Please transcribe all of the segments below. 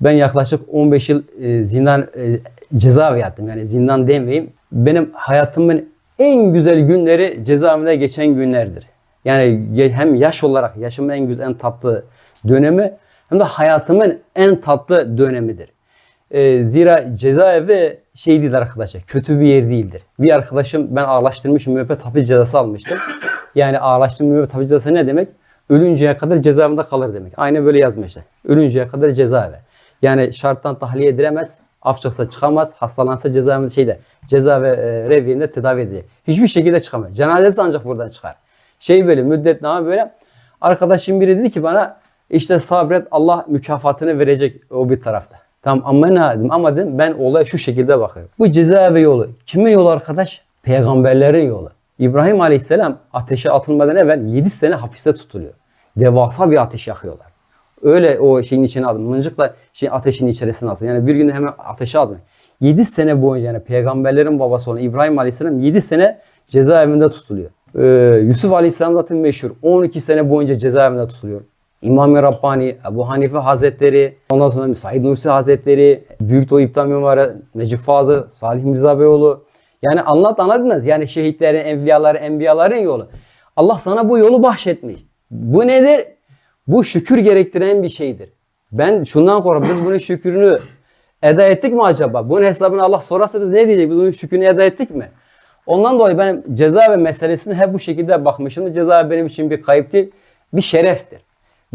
Ben yaklaşık 15 yıl e, zindan e, cezaevi yattım. Yani zindan demeyeyim. Benim hayatımın en güzel günleri cezaevinde geçen günlerdir. Yani hem yaş olarak yaşımın en güzel, en tatlı dönemi hem de hayatımın en tatlı dönemidir. E, zira cezaevi şey değil arkadaşlar, kötü bir yer değildir. Bir arkadaşım ben ağırlaştırmış müebbet hapis cezası almıştım. Yani ağırlaştırmış müebbet hapis cezası ne demek? Ölünceye kadar cezaevinde kalır demek. Aynı böyle yazmışlar. Ölünceye kadar cezaevi. Yani şarttan tahliye edilemez, af çıksa çıkamaz, hastalansa cezaevinde şeyde, cezaevi e, reviyinde tedavi edilir. Hiçbir şekilde çıkamaz. Cenazesi ancak buradan çıkar. Şey böyle, müddetname böyle. Arkadaşım biri dedi ki bana işte sabret Allah mükafatını verecek o bir tarafta. Tamam ama ne dedim ama dedim ben olaya şu şekilde bakıyorum. Bu cezaevi yolu kimin yolu arkadaş? Peygamberlerin yolu. İbrahim Aleyhisselam ateşe atılmadan evvel 7 sene hapiste tutuluyor. Devasa bir ateş yakıyorlar. Öyle o şeyin içine aldım. Mıncıkla şey ateşin içerisine atın. Yani bir günde hemen ateşe atmayın. 7 sene boyunca yani peygamberlerin babası olan İbrahim Aleyhisselam 7 sene cezaevinde tutuluyor. Ee, Yusuf Aleyhisselam zaten meşhur. 12 sene boyunca cezaevinde tutuluyor. İmam-ı Rabbani, Ebu Hanife Hazretleri, ondan sonra Said Nursi Hazretleri, Büyük Doğu İptal Mimarı, Necip Fazıl, Salih Mirza. Yani anlat anladınız. Yani şehitlerin, evliyaların, enbiyaların yolu. Allah sana bu yolu bahşetmiş. Bu nedir? Bu şükür gerektiren bir şeydir. Ben şundan korkuyorum. Biz bunun şükrünü eda ettik mi acaba? Bunun hesabını Allah sorarsa biz ne diyecek? Biz bunun şükrünü eda ettik mi? Ondan dolayı ben cezaevi meselesine hep bu şekilde bakmışım. Cezaevi benim için bir kayıp değil, bir şereftir.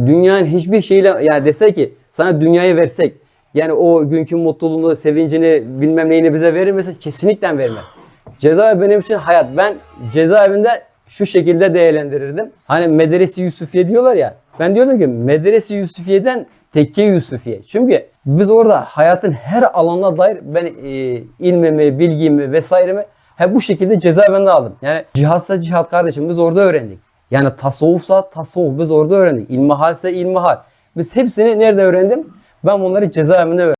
Dünyanın hiçbir şeyle yani dese ki sana dünyayı versek yani o günkü mutluluğunu, sevincini, bilmem neyini bize verir misin? Kesinlikle vermem. Cezaevi benim için hayat. Ben cezaevinde şu şekilde değerlendirirdim. Hani medrese Yusufiye diyorlar ya. Ben diyordum ki medrese Yusufiye'den tekke Yusufiye. Çünkü biz orada hayatın her alanına dair ben e, ilmimi, bilgimi vesairemi hep bu şekilde cezaevinde aldım. Yani cihatsa cihat kardeşim biz orada öğrendik. Yani tasavvufsa tasavvuf biz orada öğrendik. İlmihal ise ilmihal. Biz hepsini nerede öğrendim? Ben bunları cezaevinde öğrendim.